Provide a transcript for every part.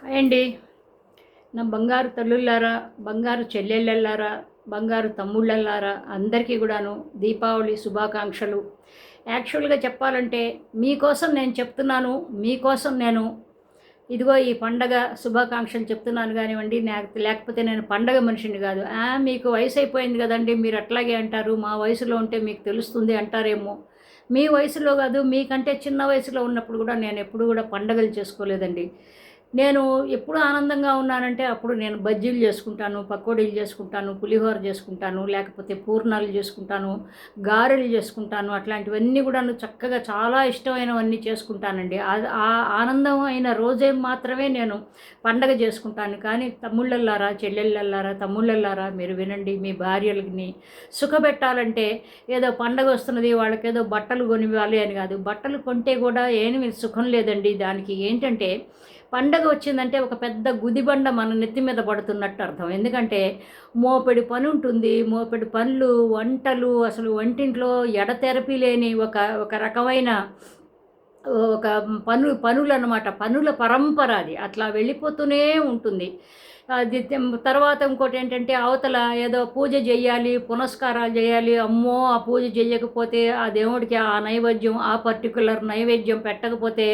Hi అండి నా బంగారు తల్లుళ్ళారా బంగారు చెల్లెళ్ళారా బంగారు తమ్ముళ్ళలారా అందరికీ కూడాను దీపావళి శుభాకాంక్షలు. యాక్చువల్గా చెప్పాలంటే మీకోసం నేను చెప్తున్నాను మీకోసం నేను ఇదిగో ఈ పండగ శుభాకాంక్షలు చెప్తున్నాను కానివ్వండి నాకు లేకపోతే నేను పండగ మనిషిని కాదు. మీకు వయసు అయిపోయింది కదండి మీరు అట్లాగే అంటారు మా వయసులో ఉంటే మీకు తెలుస్తుంది అంటారేమో. మీ వయసులో కాదు మీకంటే చిన్న వయసులో ఉన్నప్పుడు కూడా నేను ఎప్పుడు కూడా పండగలు చేసుకోలేదండి. నేను ఎప్పుడు ఆనందంగా ఉన్నానంటే అప్పుడు నేను బజ్జీలు చేసుకుంటాను పకోడీలు చేసుకుంటాను పులిహోర చేసుకుంటాను లేకపోతే పూర్ణాలు చేసుకుంటాను గారెలు చేసుకుంటాను అట్లాంటివన్నీ కూడా చక్కగా చాలా ఇష్టమైనవన్నీ చేసుకుంటానండి. ఆ- ఆనందం అయిన రోజే మాత్రమే నేను పండగ చేసుకుంటాను. కానీ తమ్ముళ్ళల్లారా చెల్లెళ్ళల్లారా తమ్ముళ్ళల్లారా మీరు వినండి మీ భార్యలని సుఖపెట్టాలంటే ఏదో పండగ వస్తున్నది వాళ్ళకేదో బట్టలు కొనివ్వాలి అని కాదు. బట్టలు కొంటే కూడా ఏమి సుఖం లేదండి. దానికి ఏంటంటే పండగ వచ్చిందంటే ఒక పెద్ద గుదిబండ మన నెత్తి మీద పడుతున్నట్టు అర్థం. ఎందుకంటే మోపెడి పని ఉంటుంది మోపెడి పనులు వంటలు అసలు వంటింట్లో ఎడతెరపి లేని ఒక ఒక రకమైన ఒక పను పనులు అనమాట పనుల పరంపర అది. అట్లా వెళ్ళిపోతూనే ఉంటుంది. అది తర్వాత ఇంకోటి ఏంటంటే అవతల ఏదో పూజ చేయాలి పునస్కారాలు చేయాలి అమ్మో ఆ పూజ చేయకపోతే ఆ దేవుడికి ఆ నైవేద్యం ఆ పర్టికులర్ నైవేద్యం పెట్టకపోతే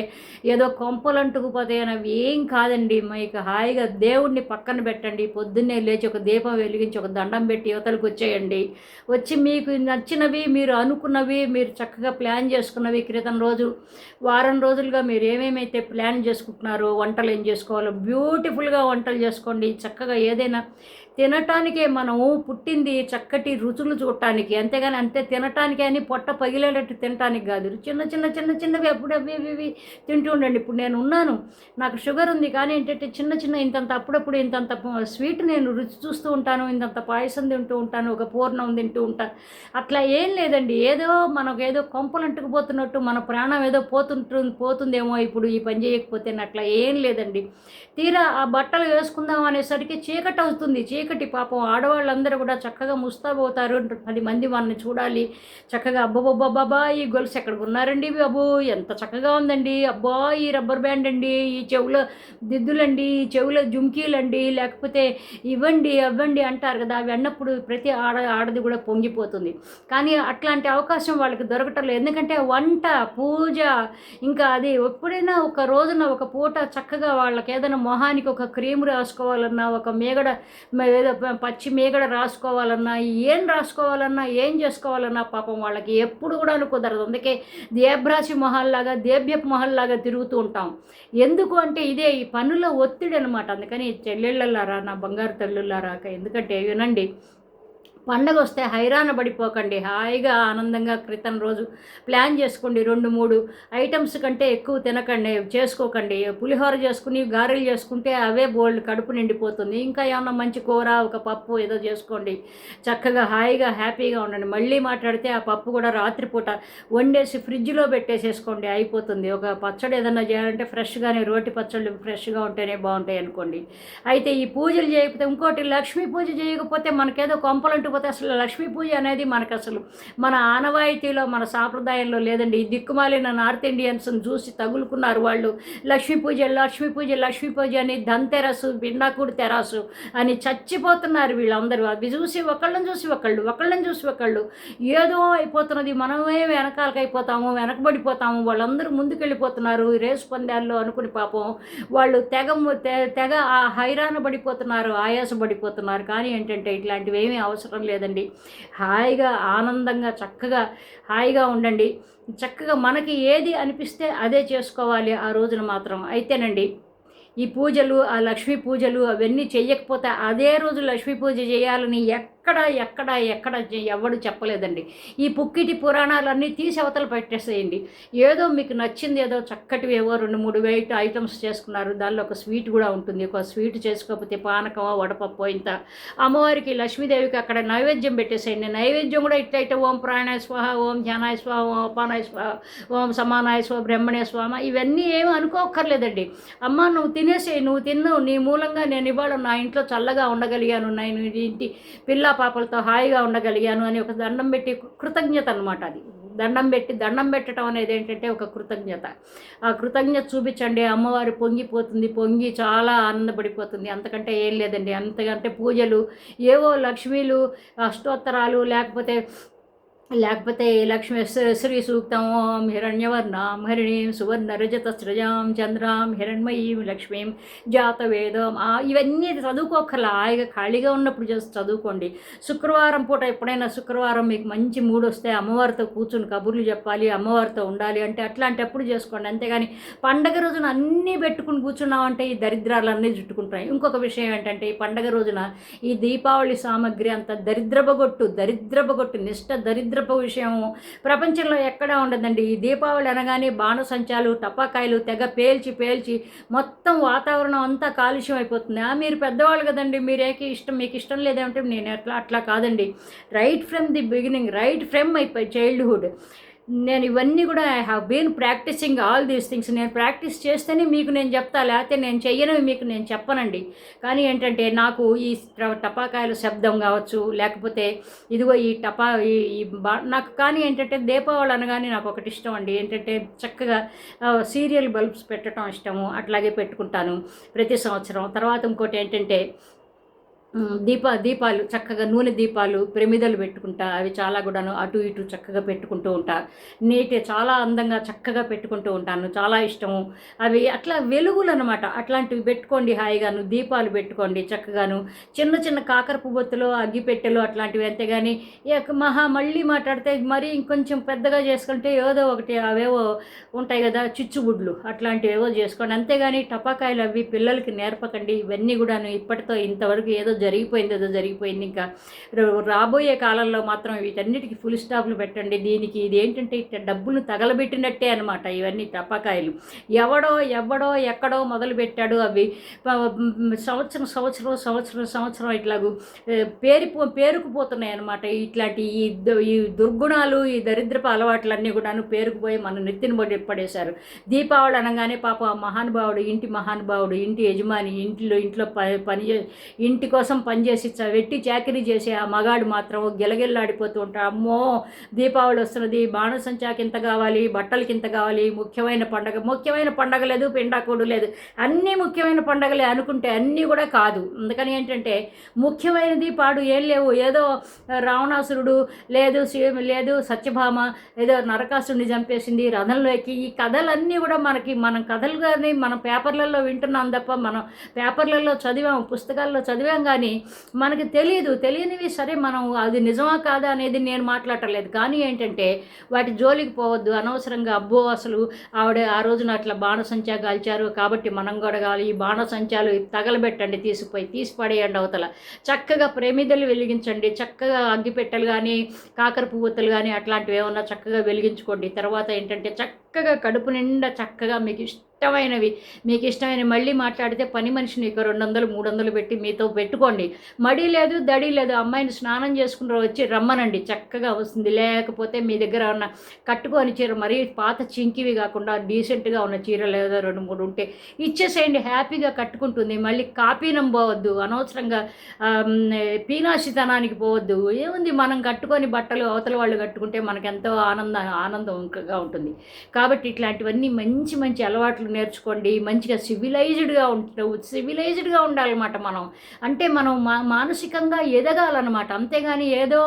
ఏదో కొంపలు అంటుకుపోతే అవి ఏం కాదండి. మీకు హాయిగా దేవుడిని పక్కన పెట్టండి. పొద్దున్నే లేచి ఒక దీపం వెలిగించి ఒక దండం పెట్టి యువతలకు వచ్చేయండి. వచ్చి మీకు నచ్చినవి మీరు అనుకున్నవి మీరు చక్కగా ప్లాన్ చేసుకున్నవి క్రితం రోజు వారం రోజులుగా మీరు ఏమేమైతే ప్లాన్ చేసుకుంటున్నారో వంటలు ఏం చేసుకోవాలో బ్యూటిఫుల్గా వంటలు చేసుకోండి. చక్కగా ఏదైనా తినటానికే మనము పుట్టింది చక్కటి రుచులు చూడటానికి. అంతేగాని అంతే తినటానికి అని పొట్ట పగిలేటట్టు తినటానికి కాదు. చిన్న చిన్న చిన్న చిన్నవి అప్పుడు అవి ఇవి ఇవి తింటూ ఉండండి. ఇప్పుడు నేను ఉన్నాను. నాకు షుగర్ ఉంది కానీ ఏంటంటే చిన్న చిన్న ఇంతంత అప్పుడప్పుడు ఇంతంత స్వీట్ నేను రుచి చూస్తూ ఉంటాను. ఇంతంత పాయసం తింటూ ఉంటాను. ఒక పూర్ణం తింటూ ఉంటాను అట్లా ఏం లేదండి. ఏదో మనకు ఏదో కొంపలు అంటుకుపోతున్నట్టు మన ప్రాణం ఏదో పోతుంటుంది పోతుందేమో ఇప్పుడు ఈ పని చేయకపోతే అట్లా ఏం లేదండి. తీరా ఆ బట్టలు వేసుకుందాం అనేసరికి చీకటి అవుతుంది. చీకటి పాపం ఆడవాళ్ళందరూ కూడా చక్కగా ముస్తాబోతారు పది మంది వాళ్ళని చూడాలి. చక్కగా అబ్బబ్బబ్బబ్బా ఈ గొలుసు ఎక్కడికి ఉన్నారండి బాబు? ఎంత చక్కగా ఉందండి. అబ్బా ఈ రబ్బర్ బ్యాండ్ అండి ఈ చెవులో దిద్దులండి ఈ చెవులో జుమ్కీలండి లేకపోతే ఇవ్వండి అవ్వండి అంటారు కదా అవి అన్నప్పుడు ప్రతి ఆడ ఆడది కూడా పొంగిపోతుంది. కానీ అట్లాంటి అవకాశం వాళ్ళకి దొరకటం లేదు. ఎందుకంటే వంట పూజ ఇంకా అది ఎప్పుడైనా ఒక రోజున ఒక పూట చక్కగా వాళ్ళకి ఏదైనా మొహానికి ఒక క్రీమ్ రాసుకోవాలన్నా ఒక మేగడ ఏదో పచ్చి మేగడ రాసుకోవాలన్నా ఏం రాసుకోవాలన్నా ఏం చేసుకోవాలన్నా పాపం వాళ్ళకి ఎప్పుడు కూడా కుదరదు అందుకే దేబ్రాసి మొహల్లాగా దేభ్యపు మొహల్లాగా తిరుగుతూ ఉంటాం. ఎందుకు అంటే ఇదే ఈ పనుల ఒత్తిడి అనమాట అందుకని చెల్లెళ్ళలారా నా బంగారు తల్లులారాక ఎందుకంటే వినండి పండగ వస్తే హైరాణ పడిపోకండి. హాయిగా ఆనందంగా క్రితం రోజు ప్లాన్ చేసుకోండి. రెండు మూడు ఐటమ్స్ కంటే ఎక్కువ తినకండి. చేసుకోకండి. పులిహోర చేసుకుని గారెలు చేసుకుంటే అవే బోల్డ్ కడుపు నిండిపోతుంది. ఇంకా ఏమన్నా మంచి కూర ఒక పప్పు ఏదో చేసుకోండి. చక్కగా హాయిగా హ్యాపీగా ఉండండి. మళ్ళీ మాట్లాడితే ఆ పప్పు కూడా రాత్రిపూట వండేసి ఫ్రిడ్జ్లో పెట్టేసేసుకోండి. అయిపోతుంది. ఒక పచ్చడి ఏదన్నా చేయాలంటే ఫ్రెష్గానే రోటి పచ్చళ్ళు ఫ్రెష్గా ఉంటేనే బాగుంటాయి అనుకోండి. అయితే ఈ పూజలు చేయకపోతే ఇంకోటి లక్ష్మీ పూజ చేయకపోతే మనకేదో కొంపలంటూ పోతే అసలు లక్ష్మీ పూజ అనేది మనకు అసలు మన ఆనవాయితీలో మన సాంప్రదాయంలో లేదండి. ఈ దిక్కుమాలిన నార్త్ ఇండియన్స్ని చూసి తగులుకున్నారు వాళ్ళు. లక్ష్మీ పూజ లక్ష్మీ పూజ లక్ష్మీ పూజ అని ధన్తెరసు బిండాకుడు తెరాసు అని చచ్చిపోతున్నారు వీళ్ళందరూ. అవి చూసి ఒకళ్ళని చూసి ఒకళ్ళు ఒకళ్ళని చూసి ఒకళ్ళు. ఏదో అయిపోతున్నది మనమే వెనకాలకు అయిపోతాము వెనకబడిపోతాము. వాళ్ళందరూ ముందుకెళ్ళిపోతున్నారు. రేసు పందాల్లో అనుకుని పాపం వాళ్ళు తెగ తె- తెగ ఆ హైరాణ పడిపోతున్నారు ఆయాస పడిపోతున్నారు కానీ ఏంటంటే ఇట్లాంటివి ఏమీ అవసరం లేదండి. హాయిగా ఆనందంగా చక్కగా హాయిగా ఉండండి. చక్కగా మనకి ఏది అనిపిస్తే అదే చేసుకోవాలి ఆ రోజున మాత్రం. అయితేనండి ఈ పూజలు ఆ లక్ష్మీ పూజలు అవన్నీ చేయకపోతే అదే రోజు లక్ష్మీ పూజ చేయాలని ఎక్కడ ఎక్కడ ఎక్కడ ఎవడు చెప్పలేదండి. ఈ పుక్కిటి పురాణాలన్నీ తీసి అవతల పెట్టేసేయండి. ఏదో మీకు నచ్చింది ఏదో చక్కటివి ఏవో రెండు మూడు వెయిట్ ఐటమ్స్ చేసుకున్నారు. దానిలో ఒక స్వీట్ కూడా ఉంటుంది. ఒక స్వీట్ చేసుకోకపోతే పానకమో వడపప్పు ఇంత. అమ్మవారికి లక్ష్మీదేవికి అక్కడ నైవేద్యం పెట్టేసేయండి. నైవేద్యం కూడా ఇట్లయితే ఓం ప్రాణాయ స్వాహ ఓం ధ్యానాయ స్వాహ ఓం అపానాయ స్వాహ ఓం సమానాయ స్వ బ్రహ్మణే స్వామ ఇవన్నీ ఏమి అనుకోక్కర్లేదండి. అమ్మ నువ్వు తినేసేయి. నువ్వు తిన్నావు. నీ మూలంగా నేను ఇవాళ నా ఇంట్లో చల్లగా ఉండగలిగాను. నేను ఇంటి పిల్ల పాపలతో హాయిగా ఉండగలిగాను అని ఒక దండం పెట్టి కృతజ్ఞత అనమాట అది. దండం పెట్టి దండం పెట్టడం అనేది ఏంటంటే ఒక కృతజ్ఞత. ఆ కృతజ్ఞత చూపించండి అమ్మవారు పొంగిపోతుంది పొంగి చాలా ఆనందపడిపోతుంది. అంతకంటే ఏం లేదండి. అంతకంటే పూజలు ఏవో లక్ష్మీలు అష్టోత్తరాలు లేకపోతే లేకపోతే లక్ష్మి శ్రీ- సూక్తం ఓం హిరణ్యవర్ణాం హరిణీం సువర్ణ రజత సృజాం చంద్రాం హిరణ్మయీం లక్ష్మీం జాతవేదం. ఇవన్నీ చదువుకోకర్లా హాయిగా ఖాళీగా ఉన్నప్పుడు చేసి చదువుకోండి. శుక్రవారం పూట ఎప్పుడైనా శుక్రవారం మీకు మంచి మూడు వస్తే అమ్మవారితో కూర్చుని కబుర్లు చెప్పాలి అమ్మవారితో ఉండాలి అంటే అట్లాంటప్పుడు చేసుకోండి. అంతేగాని పండగ రోజున అన్నీ పెట్టుకుని కూర్చున్నామంటే ఈ దరిద్రాలన్నీ జుట్టుకుంటాయి ఇంకొక విషయం ఏంటంటే ఈ పండగ రోజున ఈ దీపావళి సామాగ్రి అంత దరిద్రబగొట్టు దరిద్రబగొట్టు నిష్ట దరిద్ర దరిద్రపు విషయం ప్రపంచంలో ఎక్కడా ఉండదండి. ఈ దీపావళి అనగానే బాణసంచాలు టపాకాయలు తెగ పేల్చి పేల్చి మొత్తం వాతావరణం అంతా కాలుష్యం అయిపోతుంది. ఆ, మీరు పెద్దవాళ్ళు కదండి. మీరేకి ఇష్టం మీకు ఇష్టం లేదంటే నేను ఎట్లా అట్లా కాదండి. Right from the beginning right from my childhood నేను ఇవన్నీ కూడా I have been practising all these things నేను ప్రాక్టీస్ చేస్తేనే మీకు నేను చెప్తా లేకపోతే నేను చెయ్యనవి మీకు నేను చెప్పనండి. కానీ ఏంటంటే నాకు ఈ టపాకాయల శబ్దం కావచ్చు లేకపోతే ఇదిగో ఈ టపా ఈ నాకు కానీ ఏంటంటే దీపావళి అనగానే నాకు ఒకటి ఇష్టం అండి. ఏంటంటే చక్కగా సీరియల్ బల్బ్స్ పెట్టడం ఇష్టము. అట్లాగే పెట్టుకుంటాను ప్రతి సంవత్సరం. తర్వాత ఇంకోటి ఏంటంటే దీప దీపాలు చక్కగా నూనె దీపాలు ప్రమిదలు పెట్టుకుంటా అవి చాలా కూడాను అటు ఇటు చక్కగా పెట్టుకుంటూ ఉంటా. నీటి చాలా అందంగా చక్కగా పెట్టుకుంటూ ఉంటాను. చాలా ఇష్టము. అవి అట్లా వెలుగులు అనమాట అట్లాంటివి పెట్టుకోండి హాయిగాను దీపాలు పెట్టుకోండి చక్కగాను. చిన్న చిన్న కాకర పువ్వొత్తులు అగ్గిపెట్టెలు అట్లాంటివి అంతేగాని మహా మళ్ళీ మాట్లాడితే మరీ ఇంకొంచెం పెద్దగా చేసుకుంటే ఏదో ఒకటి అవేవో ఉంటాయి కదా చిచ్చుగుడ్లు అట్లాంటివి ఏవో చేసుకోండి. అంతేగాని టపాకాయలు అవి పిల్లలకి నేర్పకండి. ఇవన్నీ కూడాను ఇప్పటితో ఇంతవరకు ఏదో జరిగిపోయింది ఏదో జరిగిపోయింది. ఇంకా రాబోయే కాలంలో మాత్రం వీటన్నిటికీ ఫుల్ స్టాప్లు పెట్టండి. దీనికి ఇది ఏంటంటే డబ్బులు తగలబెట్టినట్టే అనమాట ఇవన్నీ టపాకాయలు. ఎవడో ఎవడో ఎక్కడో మొదలు పెట్టాడు అవి. సంవత్సరం సంవత్సరం సంవత్సరం సంవత్సరం ఇట్లాగూ పేరు పేరుకుపోతున్నాయి అనమాట ఇట్లాంటి ఈ దు- ఈ దుర్గుణాలు ఈ దరిద్రపు అలవాట్లన్నీ కూడాను పేరుకుపోయి మన నెత్తిన పడి పడేశారు. దీపావళి అనగానే పాప మహానుభావుడు ఇంటి మహానుభావుడు ఇంటి యజమాని ఇంటిలో ఇంట్లో ప- పని చే ఇంటి కోసం పనిచేసి చ- వెట్టి చాకరీ చేసే ఆ మగాడు మాత్రం గిలగిల్లాడిపోతూ ఉంటాడు. అమ్మో! దీపావళి వస్తున్నది బాణసంచాకి ఇంత కావాలి బట్టలకి ఇంత కావాలి ముఖ్యమైన పండగ ముఖ్యమైన పండగ లేదు పిండాకుడు లేదు. అన్నీ ముఖ్యమైన పండగలే అనుకుంటే అన్నీ కూడా కాదు. అందుకని ఏంటంటే ముఖ్యమైనది పాడు ఏం లేవు. ఏదో రావణాసురుడు లేదు శివ లేదు సత్యభామ ఏదో నరకాసుడిని చంపేసింది రథంలోకి ఈ కథలన్నీ కూడా మనకి మనం కథలు కానీ మనం పేపర్లలో వింటున్నాం తప్ప మనం పేపర్లలో చదివాం పుస్తకాల్లో చదివాం కానీ మనకి తెలియదు తెలియనివి సరే మనం అది నిజమా కాదా అనేది నేను మాట్లాడలేదు కానీ ఏంటంటే వాటి జోలికి పోవద్దు అనవసరంగా అబ్బో అసలు ఆవిడ ఆ రోజున అట్లా బాణసంచా కాల్చారు కాబట్టి మనం కూడా కావాలి. ఈ బాణసంచాలు తగలబెట్టండి తీసిపోయి తీసి పడేయండి అవతల. చక్కగా ప్రేమిదలు వెలిగించండి చక్కగా అగ్గిపెట్టెలు కానీ కాకర పువ్వొత్తులు కానీ అట్లాంటివి ఏమన్నా చక్కగా వెలిగించుకోండి. తర్వాత ఏంటంటే చక్కగా కడుపు నిండా చక్కగా మీకు ఇష్టమైనవి. మీకు ఇష్టమైన మళ్ళీ మాట్లాడితే పని మనిషిని ఇక రెండు వందలు మూడు వందలు పెట్టి మీతో పెట్టుకోండి. మడి లేదు దడి లేదు అమ్మాయిని స్నానం చేసుకుని వచ్చి రమ్మనండి. చక్కగా వస్తుంది. లేకపోతే మీ దగ్గర ఉన్న కట్టుకొని చీర మరీ పాత చింకివి కాకుండా డీసెంట్గా ఉన్న చీర లేదా రెండు మూడు ఉంటే ఇచ్చేసేయండి. హ్యాపీగా కట్టుకుంటుంది. మళ్ళీ కాపీనం పోవద్దు. అనవసరంగా పీనాశితనానికి పోవద్దు. ఏముంది? మనం కట్టుకొని బట్టలు అవతల వాళ్ళు కట్టుకుంటే మనకు ఎంతో ఆనంద ఆనందంగా ఉంటుంది. కాబట్టి ఇట్లాంటివన్నీ మంచి మంచి అలవాట్లు నేర్చుకోండి. మంచిగా సివిలైజ్డ్గా ఉంటావు సివిలైజ్డ్గా ఉండాలన్నమాట మనం. అంటే మనం మా మానసికంగా ఎదగాలన్నమాట. అంతేగాని ఏదో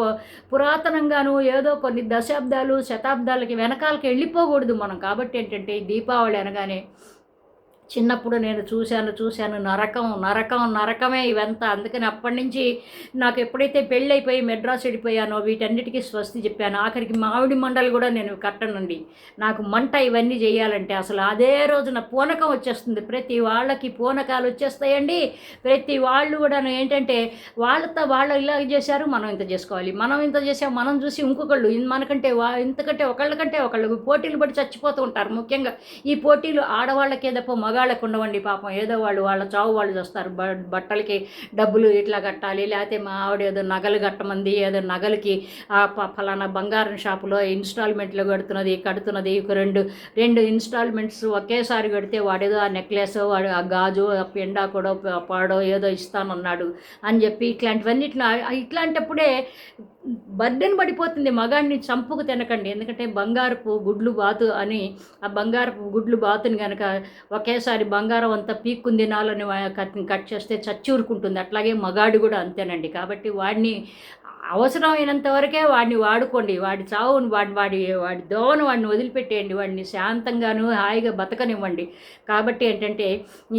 ప- పురాతనంగాను ఏదో కొన్ని దశాబ్దాలు శతాబ్దాలకి వెనకాలకి వెళ్ళిపోకూడదు మనం. కాబట్టి ఏంటంటే దీపావళి అనగానే చిన్నప్పుడు నేను చూశాను చూశాను నరకం నరకం నరకమే ఇవంతా. అందుకని అప్పటి నుంచి నాకు ఎప్పుడైతే పెళ్ళైపోయి మెడ్రాస్ వెళ్ళిపోయానో వీటన్నిటికీ స్వస్తి చెప్పాను. ఆఖరికి మామిడి మండలు కూడా నేను కట్టనండి. నాకు మంట ఇవన్నీ చేయాలంటే అసలు అదే రోజున పూనకం వచ్చేస్తుంది. ప్రతి వాళ్ళకి పూనకాలు వచ్చేస్తాయండి. ప్రతి వాళ్ళు కూడా ఏంటంటే వాళ్ళతో వాళ్ళు ఇలా చేశారు మనం ఇంత చేసుకోవాలి. మనం ఇంత చేసాం మనం చూసి ఇంకొకళ్ళు మనకంటే వా ఇంతకంటే ఒకళ్ళకంటే ఒకళ్ళు పోటీలు పడి చచ్చిపోతూ ఉంటారు ముఖ్యంగా. ఈ పోటీలు ఆడవాళ్ళకే తప్ప మగాళ్ళకు ఉండవండి పాపం. ఏదో వాళ్ళు వాళ్ళ చావు వాళ్ళు చూస్తారు. బట్టలకి డబ్బులు ఇట్లా కట్టాలి లేకపోతే మా ఆవిడ ఏదో నగలు కట్టమంది ఏదో నగలకి ఆ ఫలానా బంగారం షాపులో ఇన్స్టాల్మెంట్లో కడుతున్నది కడుతున్నది. రెండు రెండు ఇన్స్టాల్మెంట్స్ ఒకేసారి కడితే వాడేదో ఆ నెక్లెస్ వాడు ఆ గాజు ఆ పెండా కూడా పాడో ఏదో ఇస్తానన్నాడు అని చెప్పి ఇట్లాంటివన్నీ ఇట్లా ఇట్లాంటప్పుడే బర్డెన్ పడిపోతుంది మగాడిని చంపుకు తినకండి. ఎందుకంటే బంగారపు గుడ్లు బాతు అని ఆ బంగారపు గుడ్లు బాతుని కనుక ఒకేసారి బంగారం అంతా పీక్కుని తినాలని కట్ కట్ చేస్తే చచ్చి ఊరుకుంటుంది. అట్లాగే మగాడు కూడా అంతేనండి. కాబట్టి వాడిని అవసరమైనంత వరకే వాడిని వాడుకోండి. వాడి చావుని వాడి వాడి వాడి దోవను వాడిని వదిలిపెట్టేయండి. వాడిని శాంతంగాను హాయిగా బతకనివ్వండి. కాబట్టి ఏంటంటే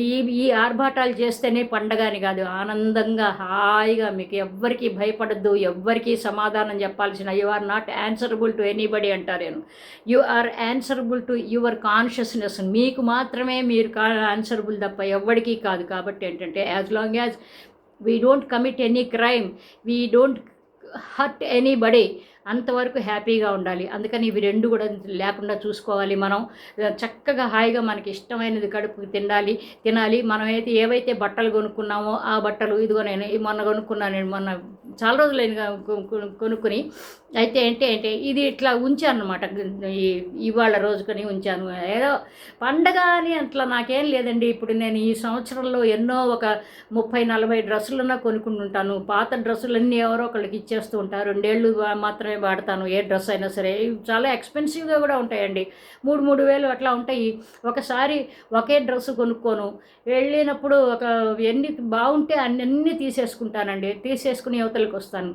ఈ ఈ ఆర్భాటాలు చేస్తేనే పండగాని కాదు ఆనందంగా హాయిగా మీకు ఎవ్వరికీ భయపడద్దు ఎవ్వరికీ సమాధానం చెప్పాల్సిన you are not answerable to anybody అంటారు నేను. You are answerable to your consciousness మీకు మాత్రమే మీరు ఆన్సరబుల్ తప్ప ఎవ్వడికి కాదు. కాబట్టి ఏంటంటే as long as we don't commit any crime we don't hurt anybody అంతవరకు హ్యాపీగా ఉండాలి. అందుకని ఇవి రెండు కూడా లేకుండా చూసుకోవాలి మనం. చక్కగా హాయిగా మనకి ఇష్టమైనది కడుపు తినాలి తినాలి. మనం అయితే ఏవైతే బట్టలు కొనుక్కున్నామో ఆ బట్టలు ఇదిగో నేను మొన్న కొనుక్కున్నాను నేను మొన్న చాలా రోజులైన కొనుక్కుని. అయితే ఏంటి అంటే ఇది ఇట్లా ఉంచాను అనమాట ఇవాళ రోజుకొని ఉంచాను. ఏదో పండగ అని అట్లా నాకేం లేదండి. ఇప్పుడు నేను ఈ సంవత్సరంలో ఎన్నో ఒక ముప్పై నలభై డ్రెస్సులన్నా కొనుక్కుని ఉంటాను పాత డ్రెస్సులన్నీ ఎవరో ఒకళ్ళకి ఇచ్చేస్తూ ఉంటారు. రెండేళ్ళు మాత్రమే వాడతాను. ఏ డ్రెస్ అయినా సరే. చాలా ఎక్స్పెన్సివ్గా కూడా ఉంటాయండి. మూడు మూడు వేలు అట్లా ఉంటాయి. ఒకసారి ఒకే డ్రెస్సు కొనుక్కోను. వెళ్ళినప్పుడు ఒక ఎన్ని బాగుంటే అన్నీ తీసేసుకుంటానండి. తీసేసుకుని యువతలకు వస్తాను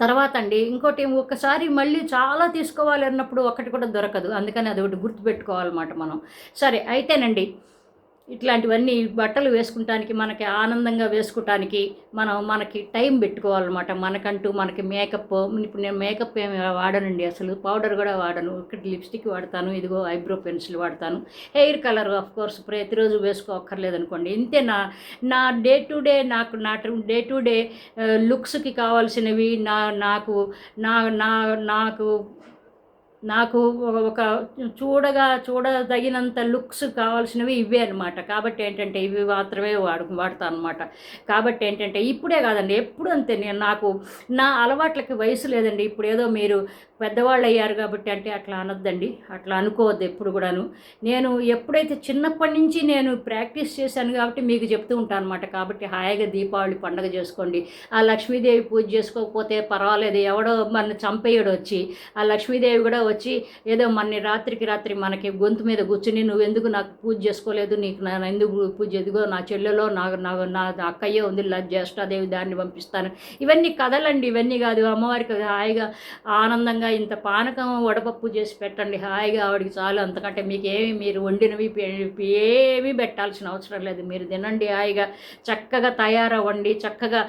తర్వాత అండి ఇంకోటి ఒకసారి మళ్ళీ చాలా తీసుకోవాలి అన్నప్పుడు ఒకటి కూడా దొరకదు. అందుకని అది ఒకటి గుర్తుపెట్టుకోవాలన్నమాట మనం. సరే అయితేనండి ఇట్లాంటివన్నీ బట్టలు వేసుకుంటానికి మనకి ఆనందంగా వేసుకోవటానికి మనం మనకి టైం పెట్టుకోవాలన్నమాట. మనకంటూ మనకి మేకప్ ఇప్పుడు నేను మేకప్ ఏమి వాడనండి అసలు. పౌడర్ కూడా వాడను. ఒకటి లిప్స్టిక్ వాడతాను ఇదిగో ఐబ్రో పెన్సిల్ వాడతాను. హెయిర్ కలర్ ఆఫ్ కోర్స్ ప్రతిరోజు వేసుకోక్కర్లేదు అనుకోండి ఇంతే నా నా డే టు డే నాకు నా డే టు డే లుక్స్కి కావాల్సినవి నా నాకు నా నా నాకు నాకు ఒక చూడగా చూడదగినంత లుక్స్ కావాల్సినవి ఇవే అనమాట కాబట్టి ఏంటంటే ఇవి మాత్రమే వాడు వాడతాను అనమాట కాబట్టి ఏంటంటే ఇప్పుడే కాదండి ఎప్పుడు అంతే. నేను నాకు నా అలవాట్లకి వయసు లేదండి. ఇప్పుడు ఏదో మీరు పెద్దవాళ్ళు అయ్యారు కాబట్టి అంటే అట్లా అనొద్దండి. అట్లా అనుకోవద్దు ఎప్పుడు కూడాను. నేను ఎప్పుడైతే చిన్నప్పటి నుంచి నేను ప్రాక్టీస్ చేశాను కాబట్టి మీకు చెప్తూ ఉంటాను అనమాట కాబట్టి హాయిగా దీపావళి పండగ చేసుకోండి. ఆ లక్ష్మీదేవి పూజ చేసుకోకపోతే పర్వాలేదు. ఎవడో మన చంపేయడు వచ్చి ఆ లక్ష్మీదేవి కూడా వచ్చి ఏదో మన రాత్రికి రాత్రి మనకి గొంతు మీద కూర్చుని నువ్వు ఎందుకు నాకు పూజ చేసుకోలేదు? నీకు నా ఎందుకు పూజ ఎదుగో నా చెల్లెలో నా నా అక్కయ్యే ఉంది. జ్యేష్ఠాదేవి దాన్ని పంపిస్తాను. ఇవన్నీ కథలండి. ఇవన్నీ కాదు. అమ్మవారికి హాయిగా ఆనందంగా ఇంత పానకం వడపప్పు చేసి పెట్టండి హాయిగా ఆవిడికి చాలు. అంతకంటే మీకు ఏమి మీరు వండినవి ఏమీ పెట్టాల్సిన అవసరం లేదు. మీరు తినండి హాయిగా. చక్కగా తయారవ్వండి. చక్కగా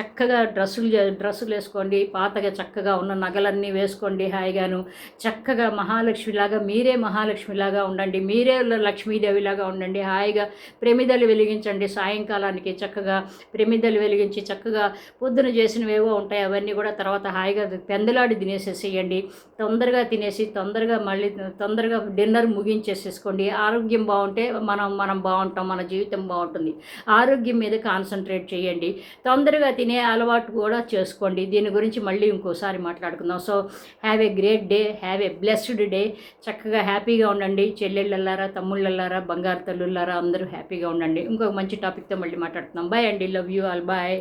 చక్కగా డ్రెస్సులు డ్రెస్సులు వేసుకోండి. పాతగా చక్కగా ఉన్న నగలన్నీ వేసుకోండి హాయిగాను. చక్కగా మహాలక్ష్మిలాగా మీరే మహాలక్ష్మిలాగా ఉండండి. మీరే లక్ష్మీదేవిలాగా ఉండండి హాయిగా. ప్రమిదలు వెలిగించండి సాయంకాలానికి. చక్కగా ప్రమిదలు వెలిగించి చక్కగా పొద్దున చేసినవేవో ఉంటాయి. అవన్నీ కూడా తర్వాత హాయిగా పెందలాడి తినేసేసేయండి. తొందరగా తినేసి తొందరగా మళ్ళీ తొందరగా డిన్నర్ ముగించేసేసుకోండి. ఆరోగ్యం బాగుంటే మనం మనం బాగుంటాం మన జీవితం బాగుంటుంది. ఆరోగ్యం మీద కాన్సన్ట్రేట్ చేయండి. తొందరగా తినే అలవాటు కూడా చేసుకోండి. దీని గురించి మళ్ళీ ఇంకోసారి మాట్లాడుకుందాం. So have a great day have a blessed day చక్కగా హ్యాపీగా ఉండండి. చెల్లెళ్ళల్లారా తమ్ముళ్ళల్లారా బంగారు తల్లుల్లారా అందరూ హ్యాపీగా ఉండండి. ఇంకొక మంచి టాపిక్తో మళ్ళీ మాట్లాడుతున్నాం బాయ్ అండి. Love you all bye